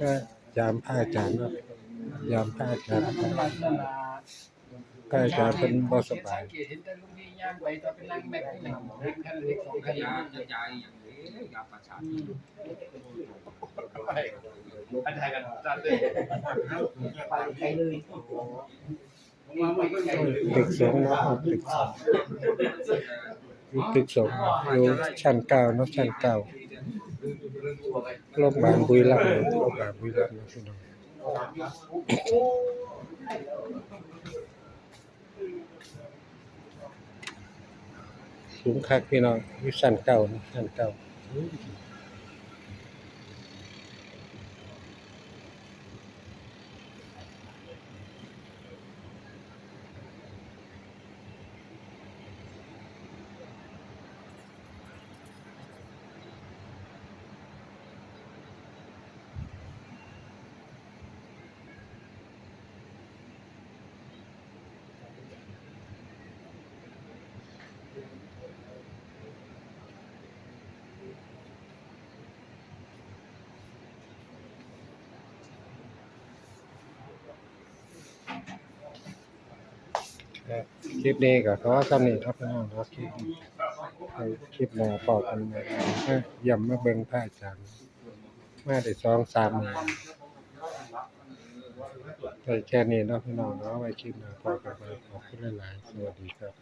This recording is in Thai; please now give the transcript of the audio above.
ก็ยามพระอาจารย์เนาะยามพระอาจารย์พระอาจารย์เป็นบ่สบายเห็นแต่ลุงนี่ย่างไปตอนเป็นนั่งแม็กนี่นะเห็นคันเล็กสองคันยาจะยายอย่างนี้ยาประชาชนอันไทยกันจัดเลยไปไกลเลยมาไม่ก็ไกลเลยตึกสองเนะตึกสองอยู่ตึกสองอยู่ชั้นเก้าเนาะชั้นเก้า โรงพยาบาลบุรีรัมย์โรงพยาบาลบุรีรัมย์เนาะพี่น้องสูงคักพี่น้องอยู่ชั้นเก้าเนาะชั้นเก้า คลิปนี้ก็ขอสำนีครับน้องครับคลิปนี้คลิปหน้าพอกกันใหม่มาย่ำมาเบิ่งพระอาจารย์มาได้สองสามมื้อได้แค่นี้นะพี่น้องเนาะไว้คลิปหน้าพอกกันใหม่ขอบคุณหลายๆสวัสดีครับ